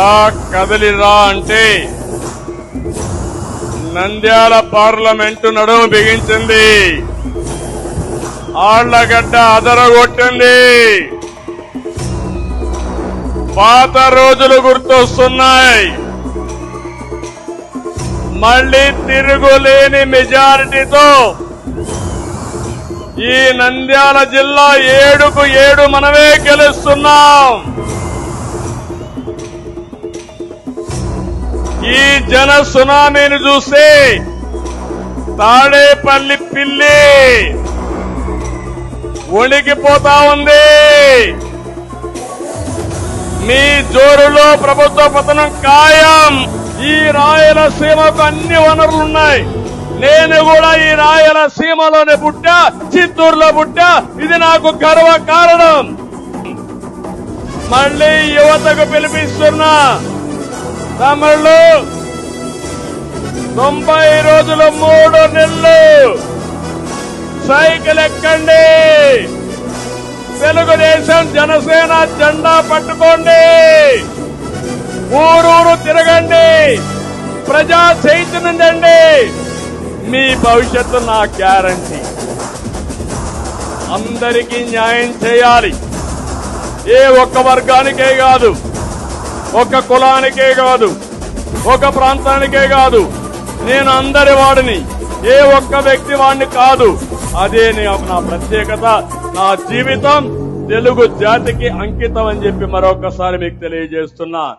కదలిరా అంటే నంద్యాల పార్లమెంటు నడుము బిగించింది. ఆళ్ళగడ్డ అదరగొట్టింది. పాత రోజులు గుర్తొస్తున్నాయి. మళ్ళీ తిరుగులేని మెజారిటీతో ఈ నంద్యాల జిల్లా ఏడుకు ఏడు మనమే గెలుస్తున్నాం. ఈ జన సునామీని చూస్తే తాడేపల్లి పిల్లి వణికిపోతా ఉంది. మీ జోరులో ప్రభుత్వ పతనం ఖాయం. ఈ రాయలసీమకు అన్ని వనరులున్నాయి నేను కూడా ఈ రాయలసీమలోనే పుట్టా చిత్తూరులో పుట్టా. ఇది నాకు గర్వ కారణం మళ్ళీ యువతకు పిలిపిస్తున్నా. తమిళ్ళు తొంభై రోజులు మూడు నెలలు. సైకిల్ ఎక్కండి. తెలుగుదేశం జనసేన జెండా పట్టుకోండి. ఊరూరు తిరగండి. ప్రజా చైతన్యండి మీ భవిష్యత్తు నా గ్యారంటీ. అందరికీ న్యాయం చేయాలి. ఏ ఒక్క వర్గానికే కాదు. ఒక కులానికే కాదు ఒక ప్రాంతానికే కాదు. నేను అందరి వాడిని ఏ ఒక్క వ్యక్తి వాడిని కాదు. అదే నా ప్రత్యేకత నా జీవితం తెలుగు జాతికి అంకితం అని చెప్పి మరొకసారి మీకు తెలియజేస్తున్నా.